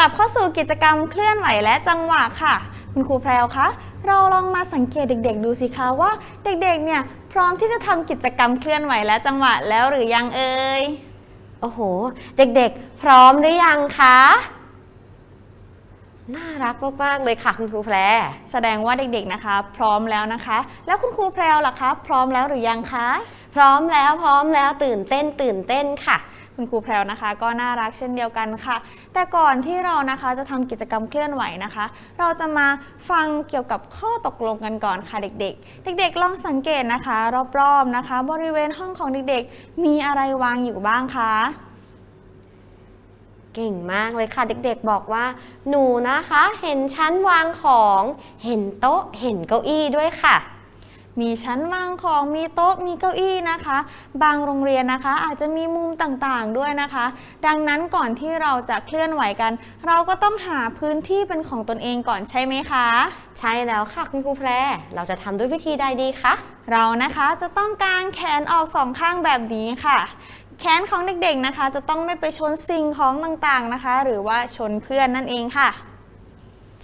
ลับเข้าสู่กิจกรรมเคลื่อนไหวและจังหวะค่ะ คุณครูแพรวคะเราลองมาสังเกตเด็ก ๆ ดูสิคะว่าเด็กๆ เนี่ยพร้อมที่จะทำกิจกรรมเคลื่อนไหวและจังหวะแล้วหรือยังเอ่ยโอ้โห เด็กๆ พร้อมหรือยังคะ น่ารักมากๆเลยค่ะคุณครูแพร แสดงว่าเด็กๆนะคะ พร้อมแล้วนะคะ แล้วคุณครูแพรวล่ะคะ พร้อมแล้วหรือยังคะ พร้อมแล้วพร้อมแล้วตื่นเต้นตื่นเต้นค่ะ คุณครูแพรวนะคะ ก็น่ารักเช่นเดียวกันค่ะ แต่ก่อนที่เรานะคะจะทำกิจกรรมเคลื่อนไหวนะคะ เราจะมาฟังเกี่ยวกับข้อตกลงกันก่อนค่ะเด็ก ๆ เด็กๆลองสังเกตนะคะ รอบๆนะคะ บริเวณห้องของเด็กๆ มีอะไรวางอยู่บ้างคะเก่งมากเลยค่ะ เด็กๆบอกว่า หนูนะคะ เห็นชั้นวางของ เห็นโต๊ะ เห็นเก้าอี้ด้วยค่ะ มีชั้นวางของมีโต๊ะมีเก้าอี้นะคะ บางโรงเรียนนะคะ อาจจะมีมุมต่างๆด้วยนะคะ ดังนั้นก่อนที่เราจะเคลื่อนไหวกัน เราก็ต้องหาพื้นที่เป็นของตนเองก่อนใช่ไหมคะ ใช่แล้วค่ะคุณครูแพรเราจะทำด้วยวิธีใดดีคะเรานะคะจะต้องกางแขนออกสองข้างแบบนี้ค่ะ แขนของเด็กๆนะคะ จะต้องไม่ไปชนสิ่งของต่างๆนะคะ หรือว่าชนเพื่อนนั่นเองค่ะ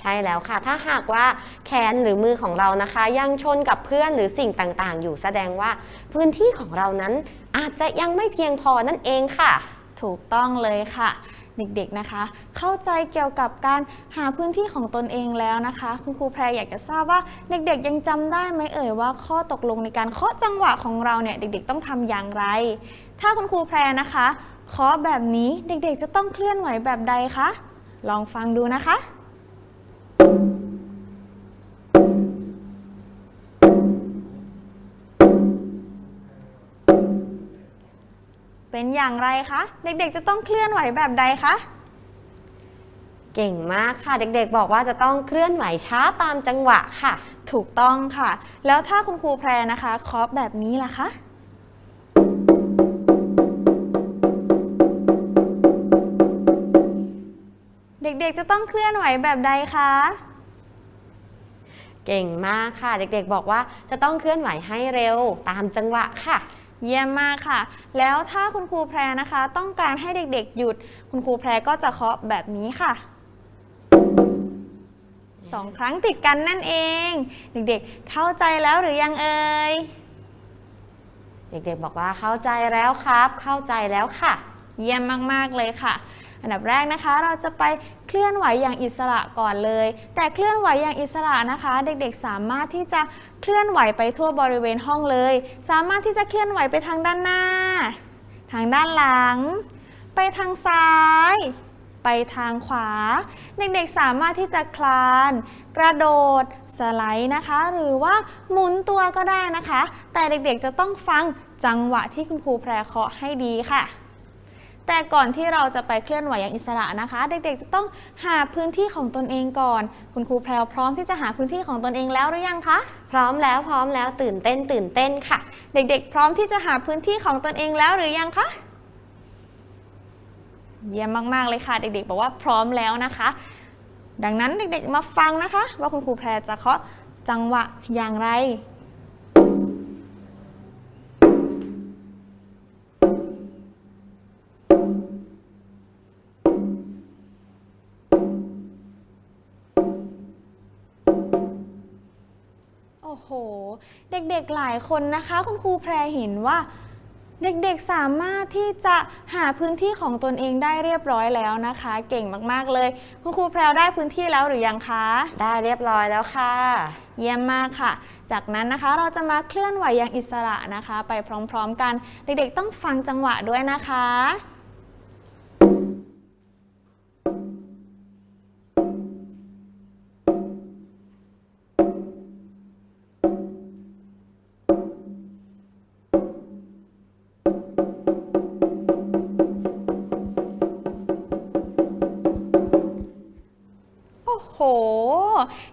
ใช่แล้วค่ะ ถ้าหากว่าแขนหรือมือของเรานะคะ ยังชนกับเพื่อนหรือสิ่งต่างๆ อยู่แสดงว่า พื้นที่ของเรานั้นอาจจะยังไม่เพียงพอนั่นเองค่ะ ถูกต้องเลยค่ะ เด็กๆนะคะ เข้าใจเกี่ยวกับการหาพื้นที่ของตนเองแล้วนะคะ คุณครูแพรอยากจะทราบว่าเด็กๆ ยังจำได้ไหมเอ่ยว่าข้อตกลงในการเคาะจังหวะของเราเนี่ยเด็กๆ ต้องทำอย่างไร ถ้าคุณครูแพรนะคะเคาะแบบนี้เด็กๆ จะต้องเคลื่อนไหวแบบใดคะลองฟังดูนะคะ เป็นอย่างไรคะ เด็กๆ จะต้องเคลื่อนไหวแบบใดคะ เก่งมากค่ะ เด็กๆ บอกว่าจะต้องเคลื่อนไหวช้าตามจังหวะค่ะ ถูกต้องค่ะ แล้วถ้าคุณครูแพรนะคะเคาะแบบนี้ล่ะคะเด็กๆ จะต้องเคลื่อนไหวแบบใดคะ เก่งมากค่ะ เด็กๆ บอกว่าจะต้องเคลื่อนไหวให้เร็วตามจังหวะค่ะ เยี่ยมมากค่ะ แล้วถ้าคุณครูแพรนะคะ ต้องการให้เด็กๆ หยุด คุณครูแพรก็จะเคาะแบบนี้ค่ะสองครั้งติดกันนั่นเอง เด็กๆ เข้าใจแล้วหรือยังเอ่ย เด็กๆ บอกว่าเข้าใจแล้วครับ เข้าใจแล้วค่ะ เยี่ยมมากๆเลยค่ะ อันดับแรกนะคะ เราจะไปเคลื่อนไหวอย่างอิสระก่อนเลย แต่เคลื่อนไหวอย่างอิสระนะคะ เด็กๆสามารถที่จะเคลื่อนไหวไปทั่วบริเวณห้องเลย สามารถที่จะเคลื่อนไหวไปทางด้านหน้า ทางด้านหลัง ไปทางซ้ายไปทางขวา เด็กๆสามารถที่จะคลาน กระโดด สไลด์นะคะ หรือว่าหมุนตัวก็ได้นะคะ แต่เด็กๆจะต้องฟังจังหวะที่คุณครูแพรเคาะให้ดีค่ะ แต่ก่อนที่เราจะไปเคลื่อนไหวอย่างอิสระนะคะ เด็กๆ จะต้องหาพื้นที่ของตนเองก่อน คุณครูแพรวพร้อมที่จะหาพื้นที่ของตนเองแล้วหรือยังคะ พร้อมแล้วพร้อมแล้วตื่นเต้นตื่นเต้นค่ะ เด็กๆ พร้อมที่จะหาพื้นที่ของตนเองแล้วหรือยังคะเยี่ยมมากๆเลยค่ะ เด็กๆ บอกว่าพร้อมแล้วนะคะ ดังนั้นเด็กๆ มาฟังนะคะ ว่าคุณครูแพรจะเคาะจังหวะอย่างไร โอ้โห เด็กๆหลายคนนะคะ คุณครูแพรเห็นว่า เด็กๆสามารถที่จะหาพื้นที่ของตนเองได้เรียบร้อยแล้วนะคะ เก่งมากๆเลย คุณครูแพรวได้พื้นที่แล้วหรือยังคะ ได้เรียบร้อยแล้วค่ะ เยี่ยมมากค่ะ จากนั้นนะคะเราจะมาเคลื่อนไหวอย่างอิสระนะคะ ไปพร้อมๆกัน เด็กๆต้องฟังจังหวะด้วยนะคะ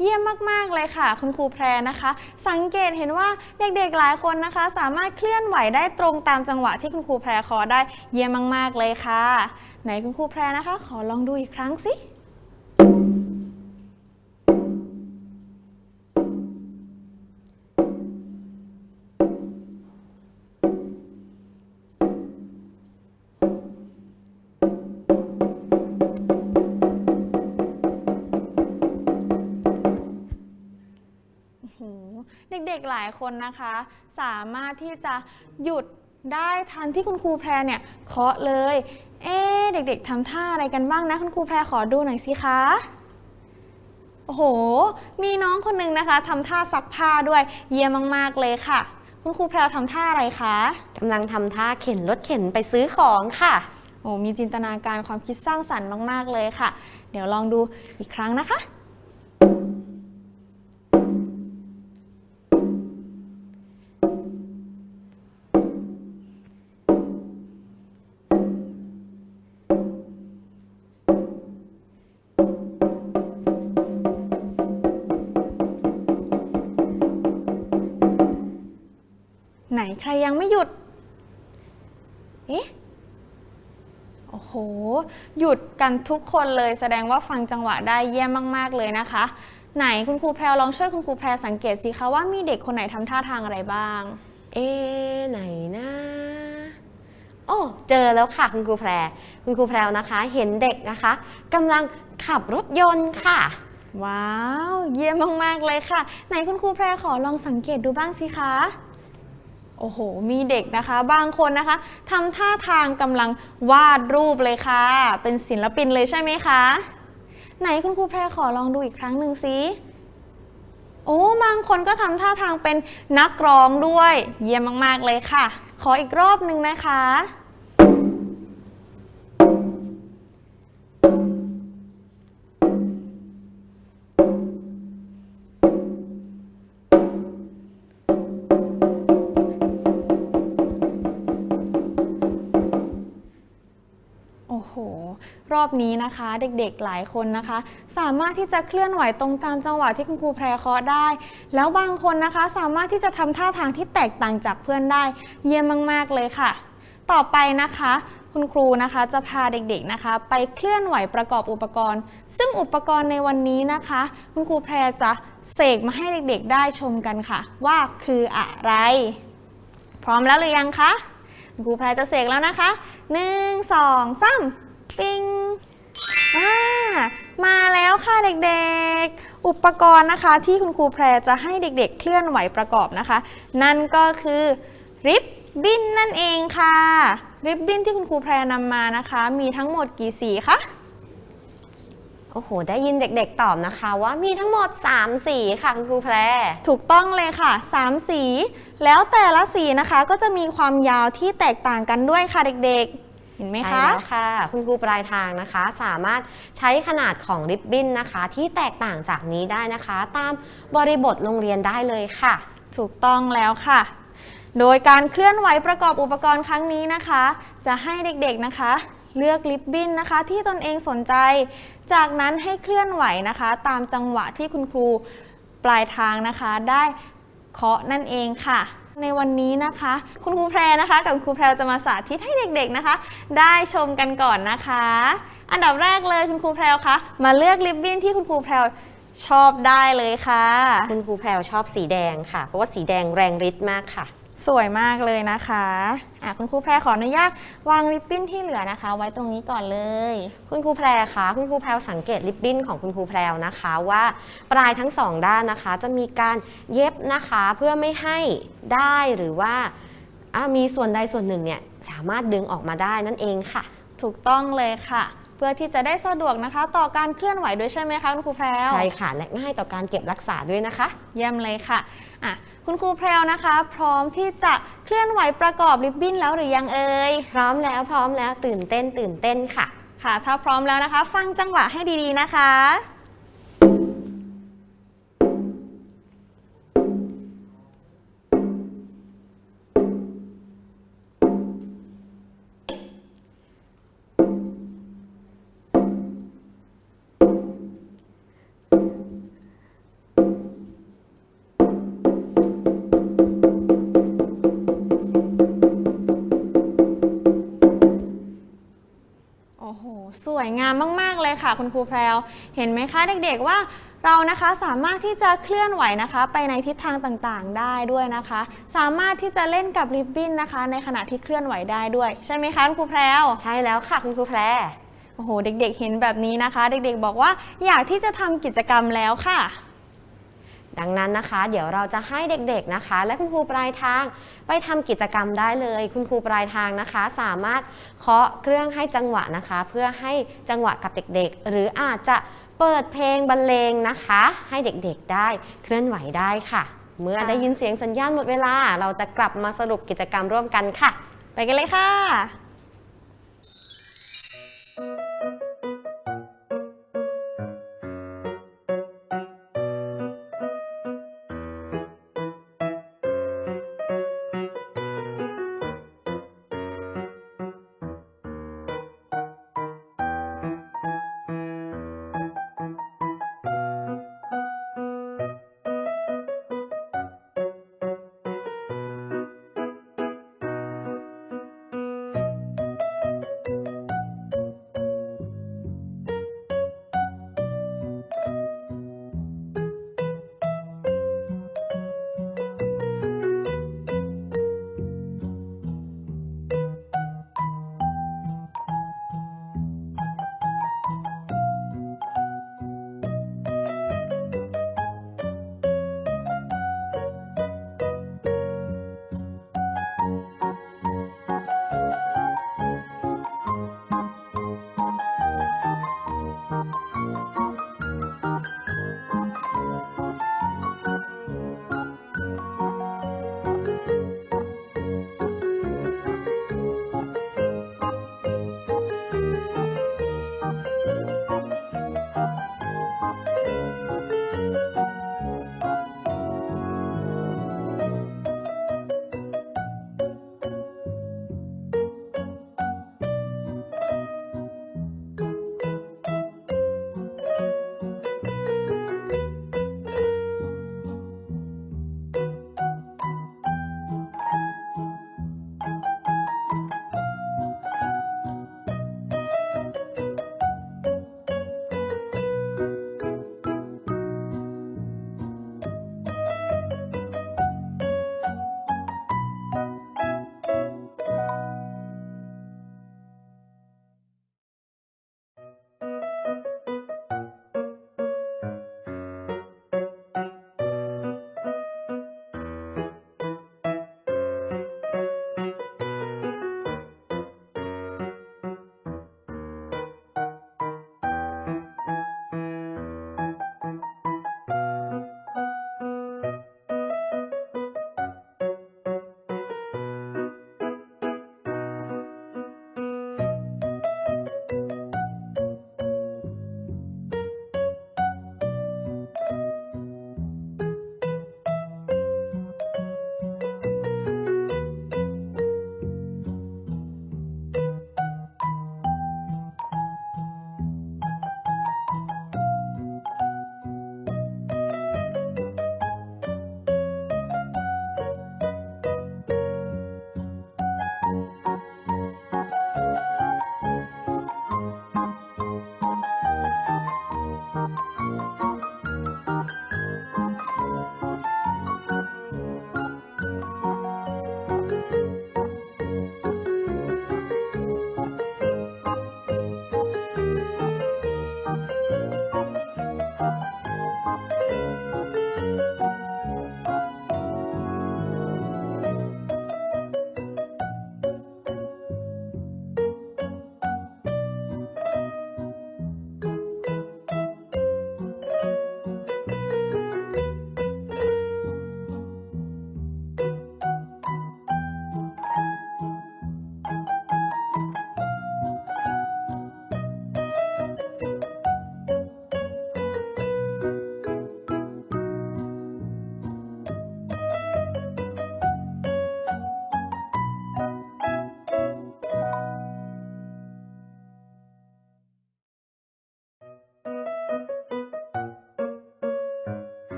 เยี่ยมมากๆเลยค่ะ คุณครูแพรนะคะ สังเกตเห็นว่าเด็กๆหลายคนนะคะ สามารถเคลื่อนไหวได้ตรงตามจังหวะที่คุณครูแพรขอได้เยี่ยมมากๆเลยค่ะ ไหนคุณครูแพรนะคะ ขอลองดูอีกครั้งสิ ด็กๆหลายคนนะคะ สามารถที่จะหยุดได้ทันที่คุณครูแพรเนี่ยเคาะเลย เอ๊ะเด็กๆทำท่าอะไรกันบ้างนะ คุณครูแพรขอดูหน่อยสิคะโอ้โห มีน้องคนหนึงนะคะทำท่าซักผ้าด้วยเยี่ยมมากๆเลยค่ะ คุณครูแพรวทำท่าอะไรคะกำลังทำท่าเข็นรถเข็นไปซื้อของค่ะโอ้มีจินตนาการความคิดสร้างสรรค์มาก ๆ เลยค่ะ เดี๋ยวลองดูอีกครั้งนะคะ ใครยังไม่หยุด เอ๊ะ โอ้โห หยุดกันทุกคนเลย แสดงว่าฟังจังหวะได้เยี่ยมมาก ๆ เลยนะคะ ไหนคุณครูแพรวลองช่วยคุณครูแพรสังเกตสิคะว่ามีเด็กคนไหนทำท่าทางอะไรบ้าง เอ๊ะไหนนะโอ้เจอแล้วค่ะคุณครูแพร คุณครูแพรวนะคะ เห็นเด็กนะคะกำลังขับรถยนต์ค่ะ ว้าว เยี่ยมมาก ๆ เลยค่ะ ไหนคุณครูแพรขอลองสังเกตดูบ้างสิคะ โอ้โห มีเด็กนะคะ บางคนนะคะทำท่าทางกำลังวาดรูปเลยค่ะ เป็นศิลปินเลยใช่ไหมคะ ไหนคุณครูแพรขอลองดูอีกครั้งหนึ่งสิโอ้ บางคนก็ทำท่าทางเป็นนักร้องด้วย เยี่ยมมาก ๆ เลยค่ะ ขออีกรอบหนึ่งนะคะ รอบนี้นะคะ เด็กๆหลายคนนะคะ สามารถที่จะเคลื่อนไหวตรงตามจังหวะที่คุณครูแพรเคาะได้ แล้วบางคนนะคะสามารถที่จะทำท่าทางที่แตกต่างจากเพื่อนได้ เยี่ยมมากๆเลยค่ะ ต่อไปนะคะคุณครูนะคะจะพาเด็กๆนะคะ ไปเคลื่อนไหวประกอบอุปกรณ์ ซึ่งอุปกรณ์ในวันนี้นะคะ คุณครูแพรจะเสกมาให้เด็กๆได้ชมกันค่ะ ว่าคืออะไร พร้อมแล้วหรือยังคะคุณครูแพรจะเสกแล้วนะคะหนึ่งสอง ปิ้งอ่ามาแล้วค่ะเด็กๆ อุปกรณ์นะคะที่คุณครูแพรจะให้เด็กๆ เคลื่อนไหวประกอบนะคะ นั่นก็คือริบบิ้นนั่นเองค่ะ ริบบิ้นที่คุณครูแพรนำมานะคะ มีทั้งหมดกี่สีคะ โอ้โห ได้ยินเด็กๆ ตอบนะคะว่ามีทั้งหมด 3 สีค่ะคุณครูแพร ถูกต้องเลยค่ะ 3 สี แล้วแต่ละสีนะคะก็จะมีความยาวที่แตกต่างกันด้วยค่ะเด็กๆ เห็นไหมใช่คะแล้วค่ะ คุณครูปลายทางนะคะ สามารถใช้ขนาดของริบบิ้นนะคะ ที่แตกต่างจากนี้ได้นะคะ ตามบริบทโรงเรียนได้เลยค่ะ ถูกต้องแล้วค่ะ โดยการเคลื่อนไหวประกอบอุปกรณ์ครั้งนี้นะคะ จะให้เด็กๆนะคะ เลือกลิปบิ้นนะคะ ที่ตนเองสนใจ จากนั้นให้เคลื่อนไหวนะคะ ตามจังหวะที่คุณครูปลายทางนะคะ ได้เคาะนั่นเองค่ะ ในวันนี้นะคะ คุณครูแพรนะคะ กับคุณครูแพรจะมาสาธิตให้เด็กๆนะคะ ได้ชมกันก่อนนะคะ อันดับแรกเลยคุณครูแพรคะมาเลือกริบบิ้นที่คุณครูแพรชอบได้เลยค่ะ คุณครูแพรวชอบสีแดงค่ะ เพราะว่าสีแดงแรงฤทธิ์มากค่ะ สวยมากเลยนะคะอะคุณครูแพรขออนุญาตวางริบบิ้นที่เหลือนะคะ ไว้ตรงนี้ก่อนเลย คุณครูแพรคะคุณครูแพรสังเกตริบบิ้นของคุณครูแพรนะคะว่าปลายทั้งสองด้านนะคะ จะมีการเย็บนะคะเพื่อไม่ให้ได้หรือว่ามีส่วนใดส่วนหนึ่งเนี่ยสามารถดึงออกมาได้นั่นเองค่ะ ถูกต้องเลยค่ะ เพื่อที่จะได้สะดวกนะคะ ต่อการเคลื่อนไหวด้วยใช่ไหมคะคุณครูแพรวใช่ค่ะและง่ายต่อการเก็บรักษาด้วยนะคะ เยี่ยมเลยค่ะอะคุณครูแพรวนะคะ พร้อมที่จะเคลื่อนไหวประกอบริบบิ้นแล้วหรือยังเอ่ยพร้อมแล้วพร้อมแล้วตื่นเต้นตื่นเต้นค่ะ ค่ะ ถ้าพร้อมแล้วนะคะ ฟังจังหวะให้ดีๆนะคะ สวยงามมาก ๆ เลยค่ะ คุณครูแพรว เห็นไหมคะเด็ก ๆ ว่าเรานะคะสามารถที่จะเคลื่อนไหวนะคะ ไปในทิศทางต่างๆ ได้ด้วยนะคะ สามารถที่จะเล่นกับริบบิ้นนะคะ ในขณะที่เคลื่อนไหวได้ด้วย ใช่ไหมคะคุณครูแพรว ใช่แล้วค่ะคุณครูแพรโอ้โห เด็ก ๆ เห็นแบบนี้นะคะ เด็ก ๆ บอกว่าอยากที่จะทำกิจกรรมแล้วค่ะ ดังนั้นนะคะ เดี๋ยวเราจะให้เด็กๆนะคะ และคุณครูปลายทางไปทำกิจกรรมได้เลย คุณครูปลายทางนะคะ สามารถเคาะเครื่องให้จังหวะนะคะ เพื่อให้จังหวะกับเด็กๆ หรืออาจจะเปิดเพลงบรรเลงนะคะ ให้เด็กๆได้เคลื่อนไหวได้ค่ะ เมื่อได้ยินเสียงสัญญาณหมดเวลา เราจะกลับมาสรุปกิจกรรมร่วมกันค่ะ ไปกันเลยค่ะค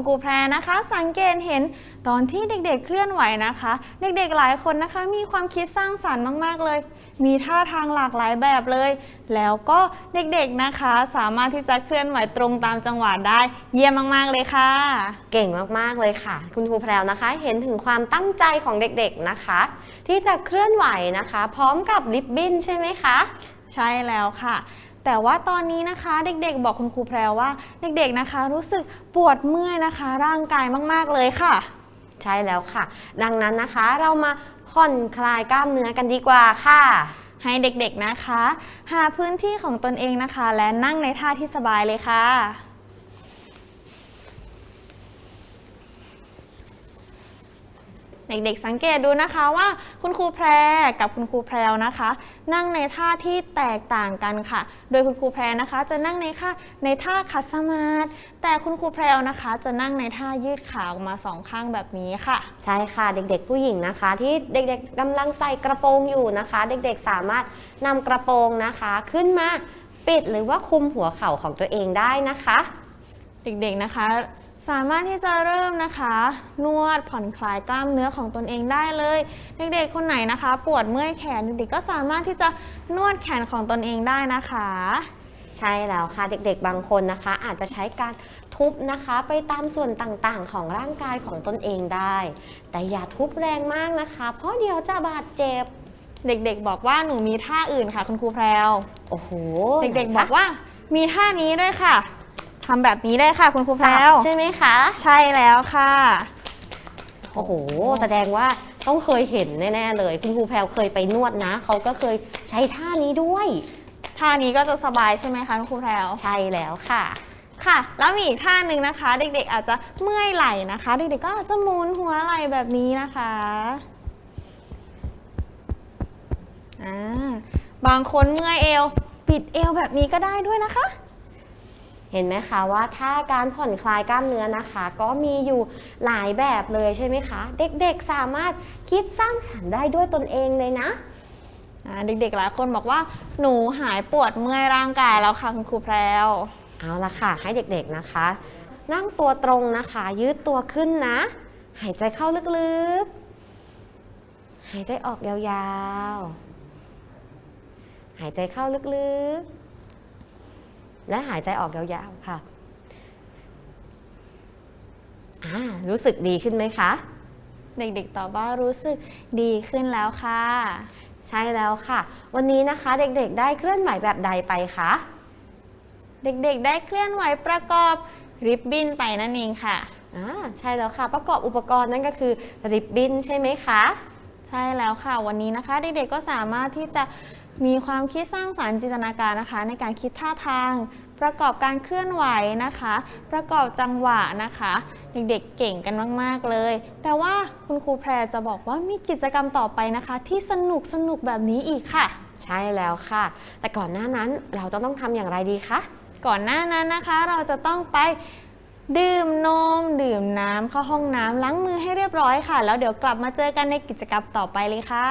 คุณครูแพรนะคะ สังเกตเห็นตอนที่เด็กๆ เคลื่อนไหวนะคะ เด็กๆหลายคนนะคะ มีความคิดสร้างสรรค์มาก ๆ เลย มีท่าทางหลากหลายแบบเลย แล้วก็เด็กๆนะคะ สามารถที่จะเคลื่อนไหวตรงตามจังหวะได้ เยี่ยมมากๆเลยค่ะ เก่งมากๆเลยค่ะ คุณครูแพรวนะคะ เห็นถึงความตั้งใจของเด็กๆนะคะ ที่จะเคลื่อนไหวนะคะ พร้อมกับลิปบิ้นใช่ไหมคะ ใช่แล้วค่ะ แต่ว่าตอนนี้นะคะเด็กๆ บอกคุณครูแพรว่า เด็กๆนะคะ รู้สึกปวดเมื่อยนะคะ ร่างกายมากๆเลยค่ะ ใช่แล้วค่ะ ดังนั้นนะคะเรามาผ่อนคลายกล้ามเนื้อกันดีกว่าค่ะ ให้เด็กๆนะคะ หาพื้นที่ของตนเองนะคะ และนั่งในท่าที่สบายเลยค่ะ เด็กๆสังเกตดูนะคะว่าคุณครูแพรกับคุณครูแพรวนะคะ นั่งในท่าที่แตกต่างกันค่ะ โดยคุณครูแพรนะคะ จะนั่งในท่าในท่าขัดสมาธิแต่คุณครูแพรวนะคะ จะนั่งในท่ายืดขาออกมาสองข้างแบบนี้ค่ะ ใช่ค่ะเด็กๆ ผู้หญิงนะคะ ที่เด็กๆกำลังใส่กระโปรงอยู่นะคะ เด็กๆสามารถนำกระโปรงนะคะ ขึ้นมาปิดหรือว่าคลุมหัวเข่าของตัวเองได้นะคะ เด็กๆนะคะ สามารถที่จะเริ่มนะคะ นวดผ่อนคลายกล้ามเนื้อของตนเองได้เลย เด็กๆคนไหนนะคะ ปวดเมื่อยแขนเด็กๆก็สามารถที่จะนวดแขนของตนเองได้นะคะ ใช่แล้วค่ะเด็กๆ บางคนนะคะ อาจจะใช้การทุบนะคะไปตามส่วนต่างๆ ของร่างกายของตนเองได้ แต่อย่าทุบแรงมากนะคะ เพราะเดี๋ยวจะบาดเจ็บ เด็กๆ บอกว่าหนูมีท่าอื่นค่ะ คุณครูแพรวโอ้โห เด็กๆ บอกว่ามีท่านี้ด้วยค่ะ ทำแบบนี้ได้ค่ะ คุณครูแพรสัวบใช่ไหมคะ ใช่แล้วค่ะ โอ้โห แสดงว่าต้องเคยเห็นแน่ ๆ เลย คุณครูแพลวเคยไปนวดนะ เขาก็เคยใช้ท่านี้ด้วยท่านี้ก็จะสบายใช่ไหมคะคุณครูแพรวใช่แล้วค่ะค่ะ แล้วมีอีกท่าหนึ่งนะคะ เด็กๆ อาจจะเมื่อยไหล่นะคะ เด็กๆก็อาจจะหมุนหัวไหล่แบบนี้นะคะอ่าบางคนเมื่อยเอว ปิดเอวแบบนี้ก็ได้ด้วยนะคะ เห็นไหมคะว่าถ้าการผ่อนคลายกล้ามเนื้อนะคะ ก็มีอยู่หลายแบบเลยใช่ไหมคะ เด็กๆสามารถคิดสร้างสรรค์ได้ด้วยตนเองเลยนะอ่าเด็กๆหลายคนบอกว่าหนูหายปวดเมื่อยร่างกายแล้วค่ะคุณครูแพรวเอาละค่ะ ให้เด็กๆนะคะ นั่งตัวตรงนะคะ ยืดตัวขึ้นนะ หายใจเข้าลึกๆ หายใจออกยาวๆ หายใจเข้าลึกๆ และหายใจออกยาวๆค่ะอ่ารู้สึกดีขึ้นไหมคะ เด็กๆตอบว่ารู้สึกดีขึ้นแล้วค่ะ ใช่แล้วค่ะ วันนี้นะคะเด็กๆได้เคลื่อนไหวแบบใดไปคะเด็กๆ ได้เคลื่อนไหวประกอบริบบิ้นไปนั่นเองค่ะอ่าใช่แล้วค่ะ ประกอบอุปกรณ์นั่นก็คือริบบิ้นใช่ไหมคะ ใช่แล้วค่ะ วันนี้นะคะ เด็กๆก็สามารถที่จะ มีความคิดสร้างสารรค์จินตนาการนะคะ ในการคิดท่าทาง ประกอบการเคลื่อนไหวนะคะ ประกอบจังหวะนะคะ เด็กๆเก่งกันมากๆเลย แต่ว่าคุณครูแพรจะบอกว่ามีกิจกรรมต่อไปนะคะ ที่สนุกสนุกๆแบบนี้อีกค่ะ ใช่แล้วค่ะ แต่ก่อนหน้านั้นเราจะต้องทำอย่างไรดีคะก่อนหน้านั้นนะคะ เราจะต้องไปดื่มนม ดื่มน้ำเข้าห้องน้ำล้างมือให้เรียบร้อยค่ะ แล้วเดี๋ยวกลับมาเจอกันในกิจกรรมต่อไปเลยค่ะ